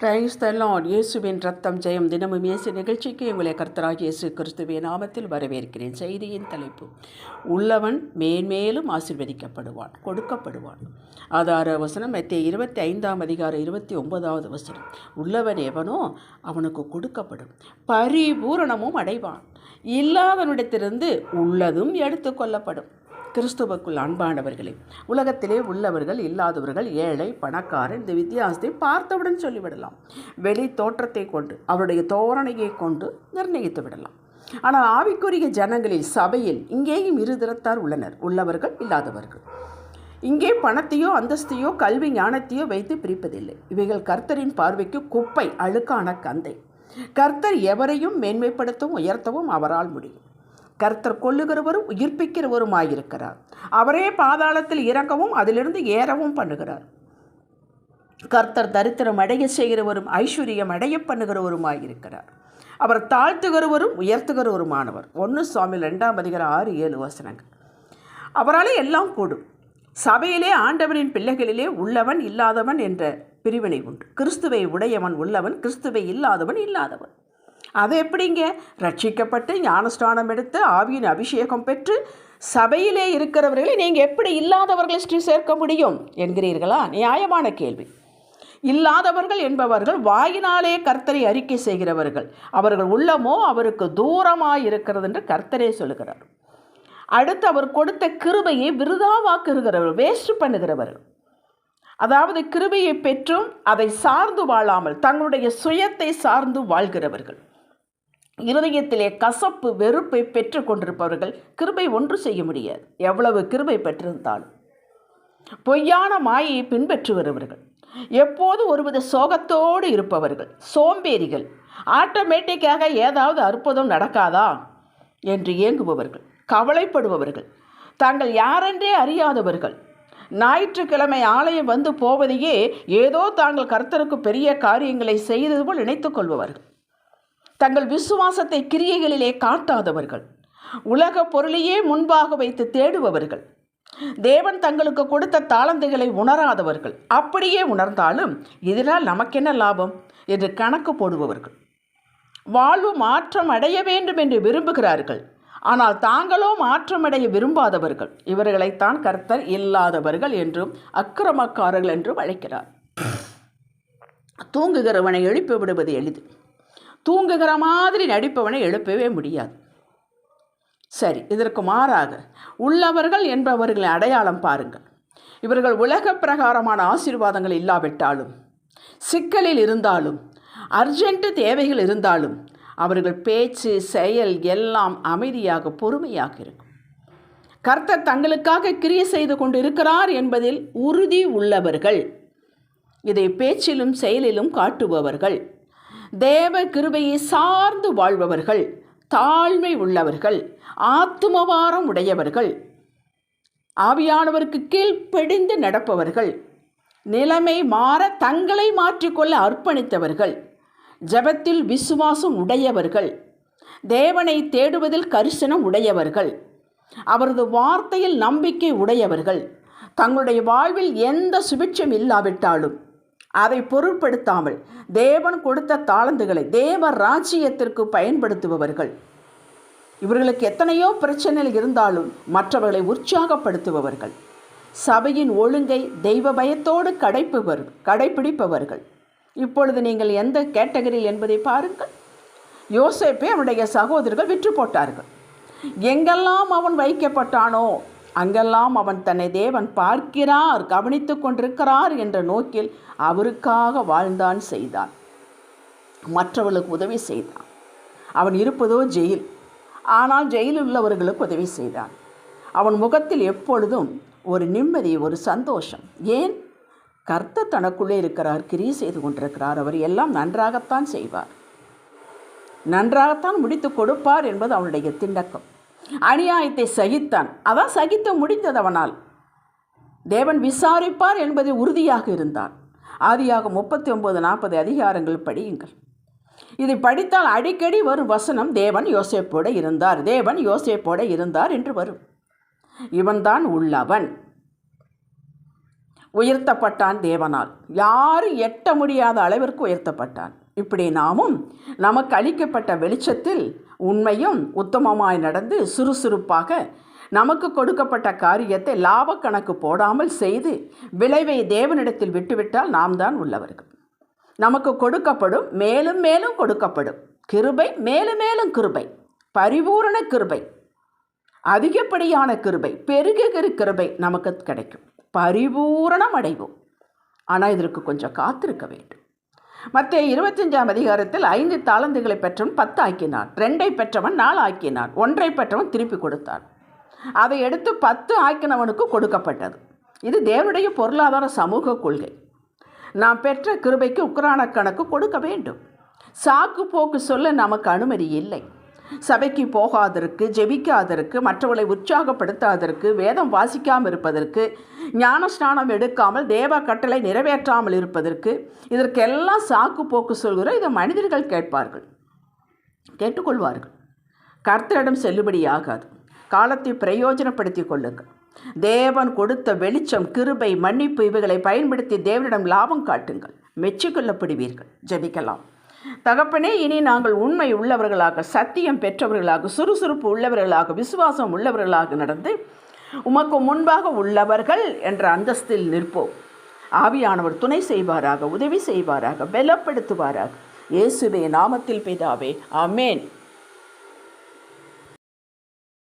Praise the Lord இயேசுவின் ரத்தம் ஜெயம் தினமும் இயேசு நிகழ்ச்சிக்கு உங்களை கர்த்தராக இயேசு கிறிஸ்துவின் நாமத்தில் வரவேற்கிறேன். செய்தியின் தலைப்பு உள்ளவன் மேன்மேலும் ஆசிர்வதிக்கப்படுவான் கொடுக்கப்படுவான். ஆதார வசனம் மத்திய இருபத்தி ஐந்தாம் அதிகாரம் இருபத்தி ஒன்பதாவது வசனம். உள்ளவன் எவனோ அவனுக்கு கொடுக்கப்படும் பரிபூரணமும் அடைவான். இல்லாதவனிடத்திலிருந்து உள்ளதும் எடுத்துக்கொள்ளப்படும் கிறிஸ்துவுக்குள் அன்பானவர்களே உலகத்திலே உள்ளவர்கள் இல்லாதவர்கள் ஏழை பணக்காரன் இந்த வித்தியாசத்தை பார்த்தவுடன் சொல்லிவிடலாம். வெளி தோற்றத்தை கொண்டு அவருடைய தோரணையை கொண்டு நிர்ணயித்து விடலாம். ஆனால் ஆவிக்குரிய ஜனங்களில் சபையில் இங்கேயும் இரு திறத்தார் உள்ளனர். உள்ளவர்கள் இல்லாதவர்கள். இங்கே பணத்தையோ அந்தஸ்தையோ கல்வி ஞானத்தையோ வைத்து பிரிப்பதில்லை. இவைகள் கர்த்தரின் பார்வைக்கு குப்பை அழுக்கான கந்தை. கர்த்தர் எவரையும் மேன்மைப்படுத்தவும் உயர்த்தவும் அவரால் முடியும். கர்த்தர் கொல்லுகிறவரும் உயிர்ப்பிக்கிறவருமாயிருக்கிறார். அவரே பாதாளத்தில் இறங்கவும் அதிலிருந்து ஏறவும் பண்ணுகிறார். கர்த்தர் தரித்திரம் அடைய செய்கிறவரும் ஐஸ்வர்யம் அடைய பண்ணுகிறவருமாயிருக்கிறார். அவர் தாழ்த்துகிறவரும் உயர்த்துகிறவருமானவர். ஒன்று சுவாமி ரெண்டாம் அதிகாரம் ஆறு ஏழு வசனங்கள். அவராலே எல்லாம் கூடும். சபையிலே ஆண்டவரின் பிள்ளைகளிலே உள்ளவன் இல்லாதவன் என்ற பிரிவினை உண்டு. கிறிஸ்துவை உடையவன் உள்ளவன் கிறிஸ்துவை இல்லாதவன் இல்லாதவன். அது எப்படிங்க? ரட்சிக்கப்பட்டு ஞானஸ்தானம் எடுத்து ஆவியின் அபிஷேகம் பெற்று சபையிலே இருக்கிறவர்களை நீங்கள் எப்படி இல்லாதவர்களை ஸ்ரீ சேர்க்க முடியும் என்கிறீர்களா? நியாயமான கேள்வி. இல்லாதவர்கள் என்பவர்கள் வாயினாலே கர்த்தரை அறிக்கை செய்கிறவர்கள். அவர்கள் உள்ளமோ அவருக்கு தூரமாக இருக்கிறது என்று கர்த்தரே சொல்லுகிறார். அடுத்து அவர் கொடுத்த கிருபையை விருதாவாக்குகிறவர்கள் வேஸ்ட் பண்ணுகிறவர்கள். அதாவது கிருபையை பெற்றும் அதை சார்ந்து வாழாமல் தங்களுடைய சுயத்தை சார்ந்து வாழ்கிறவர்கள். இருதயத்திலே கசப்பு வெறுப்பை பெற்று கொண்டிருப்பவர்கள் கிருபை ஒன்று செய்ய முடியாது. எவ்வளவு கிருபை பெற்றிருந்தாலும். பொய்யான மாயை பின்பற்றி வருபவர்கள் எப்போது ஒருவித சோகத்தோடு இருப்பவர்கள். சோம்பேறிகள். ஆட்டோமேட்டிக்காக ஏதாவது அற்புதம் நடக்காதா? என்று இயங்குபவர்கள் கவலைப்படுபவர்கள். தாங்கள் யாரென்றே அறியாதவர்கள். ஞாயிற்றுக்கிழமை ஆலயம் வந்து போவதையே ஏதோ தாங்கள் கர்த்தருக்கு பெரிய காரியங்களை செய்தது போல் நினைத்துக் கொள்பவர்கள். தங்கள் விசுவாசத்தை கிரியைகளிலே காட்டாதவர்கள் உலக பொருளையே முன்பாக வைத்து தேடுபவர்கள் தேவன் தங்களுக்கு கொடுத்த தாளந்துகளை உணராதவர்கள். அப்படியே உணர்ந்தாலும் இதனால் நமக்கென்ன லாபம்? என்று கணக்கு போடுபவர்கள். வாழ்வு மாற்றம் அடைய வேண்டும் என்று விரும்புகிறார்கள். ஆனால் தாங்களோ மாற்றமடைய விரும்பாதவர்கள். இவர்களைத்தான் கர்த்தர் இல்லாதவர்கள் என்றும் அக்கிரமக்காரர்கள் என்றும் அழைக்கிறார். தூங்குகிறவனை எழுப்பி விடுவது எளிது. தூங்குகிற மாதிரி நடிப்பவனை எழுப்பவே முடியாது. சரி இதற்கு மாறாக உள்ளவர்கள் என்பவர்களின் அடையாளம் பாருங்கள். இவர்கள் உலக பிரகாரமான ஆசீர்வாதங்கள் இல்லாவிட்டாலும் சிக்கலில் இருந்தாலும் அர்ஜென்ட்டு தேவைகள் இருந்தாலும் அவர்கள் பேச்சு செயல் எல்லாம் அமைதியாக பொறுமையாக இருக்கும். கர்த்தர் தங்களுக்காக கிரிய செய்து கொண்டு இருக்கிறார் என்பதில் உறுதி உள்ளவர்கள் இதை பேச்சிலும் செயலிலும் காட்டுபவர்கள். தேவ கிருபையை சார்ந்து வாழ்பவர்கள் தாழ்மை உள்ளவர்கள் ஆத்துமவாரம் உடையவர்கள் ஆவியானவருக்கு கீழ்ப்படிந்து நடப்பவர்கள் நிலைமை மாற தங்களை மாற்றிக்கொள்ள அர்ப்பணித்தவர்கள் ஜபத்தில் விசுவாசம் உடையவர்கள் தேவனை தேடுவதில் கரிசனம் உடையவர்கள் அவரது வார்த்தையில் நம்பிக்கை உடையவர்கள் தங்களுடைய வாழ்வில் எந்த சுபிட்சம் இல்லாவிட்டாலும் அதை பொருட்படுத்தாமல் தேவன் கொடுத்த தாளந்துகளை தேவ ராஜ்யத்திற்கு பயன்படுத்துபவர்கள். இவர்களுக்கு எத்தனையோ பிரச்சனைகள் இருந்தாலும் மற்றவர்களை உற்சாகப்படுத்துபவர்கள். சபையின் ஒழுங்கை தெய்வ பயத்தோடு கடைப்பவர் கடைப்பிடிப்பவர்கள் இப்பொழுது நீங்கள் எந்த கேட்டகரியில் என்பதை பாருங்கள். யோசேப்பை அவனுடைய சகோதரர்கள் விற்று போட்டார்கள் எங்கெல்லாம் அவன் வைக்கப்பட்டானோ அங்கெல்லாம் அவன் தன்னை தேவன் பார்க்கிறார் கவனித்து கொண்டிருக்கிறார் என்ற நோக்கில் அவருக்காக வாழ்ந்தான் செய்தான். மற்றவர்களுக்கு உதவி செய்தான். அவன் இருப்பதோ ஜெயில். ஆனால் ஜெயிலில் உள்ளவர்களுக்கு உதவி செய்தான். அவன் முகத்தில் எப்பொழுதும் ஒரு நிம்மதி ஒரு சந்தோஷம். ஏன்? கர்த்த தனக்குள்ளே இருக்கிறார் கிரி செய்து கொண்டிருக்கிறார். அவர் எல்லாம் நன்றாகத்தான் செய்வார். நன்றாகத்தான் முடித்து கொடுப்பார் என்பது அவனுடைய திண்டக்கம். அநியாயத்தை சகித்தான். அதான் சகித்து முடிந்தது அவனால் தேவன் விசாரிப்பார் என்பது உறுதியாக இருந்தான் ஆதியாக முப்பத்தி ஒன்பது நாற்பது அதிகாரங்கள் படியுங்கள். இதை படித்தால் அடிக்கடி வரும் வசனம் தேவன் யோசேப்போட இருந்தார் தேவன் யோசேப்போட இருந்தார் என்று வரும். இவன்தான் உள்ளவன். உயர்த்தப்பட்டான் தேவனால். யாரும் எட்ட முடியாத அளவிற்கு உயர்த்தப்பட்டான். இப்படி நாமும் நமக்கு அளிக்கப்பட்ட வெளிச்சத்தில் உண்மையும் உத்தமமாய் நடந்து சுறுசுறுப்பாக நமக்கு கொடுக்கப்பட்ட காரியத்தை லாபக்கணக்கு கணக்கு போடாமல் செய்து விளைவை தேவனிடத்தில் விட்டுவிட்டால் நாம் தான் உள்ளவர்கள். நமக்கு கொடுக்கப்படும் மேலும் மேலும் கொடுக்கப்படும். கிருபை மேலும் மேலும் கிருபை. பரிபூரண கிருபை. அதிகப்படியான கிருபை பெருகுகிற கிருபை நமக்கு கிடைக்கும். பரிபூரணம் அடைவோம். ஆனால் இதற்கு கொஞ்சம் காத்திருக்க வேண்டும். மற்ற இருபத்தஞ்சாம் அதிகாரத்தில் ஐந்து தாளந்துகளை பெற்றவன் பத்து ஆக்கினான். ரெண்டை பெற்றவன் நாலு ஆக்கினான். ஒன்றை பெற்றவன் திருப்பி கொடுத்தான். அதை எடுத்து பத்து ஆக்கினவனுக்கு கொடுக்கப்பட்டது. இது தேவனுடைய பொருளாதார சமூக கொள்கை. நாம் பெற்ற கிருபைக்கு உக்ரான கணக்கு கொடுக்க வேண்டும். சாக்கு போக்கு சொல்ல நமக்கு அனுமதி இல்லை. சபைக்கு போகாதற்கு ஜெபிக்காதற்கு மற்றவர்களை உற்சாகப்படுத்தாதற்கு வேதம் வாசிக்காமல் இருப்பதற்கு ஞானஸ்நானம் எடுக்காமல் தேவ கட்டளை நிறைவேற்றாமல் இருப்பதற்கு இதற்கெல்லாம் சாக்கு போக்கு சொல்கிற இதை மனிதர்கள் கேட்பார்கள். கேட்டுக்கொள்வார்கள். கர்த்தரிடம் செல்லுபடியாகாது. காலத்தை பிரயோஜனப்படுத்தி கொள்ளுங்கள். தேவன் கொடுத்த வெளிச்சம் கிருபை மன்னிப்பு இவைகளை பயன்படுத்தி தேவனிடம் லாபம் காட்டுங்கள். மெச்சிக்கொள்ளப்படுவீர்கள். ஜபிக்கலாம். தகப்பனே இனி நாங்கள் உண்மை உள்ளவர்களாக சத்தியம் பெற்றவர்களாக சுறுசுறுப்பு உள்ளவர்களாக விசுவாசம் உள்ளவர்களாக நடந்து உமக்கு முன்பாக உள்ளவர்கள் என்ற அந்தஸ்தில் நிற்போம். ஆவியானவர் துணை செய்வாராக உதவி செய்வாராக பலப்படுத்துவாராக. இயேசுவே நாமத்தில் பிதாவே அமேன்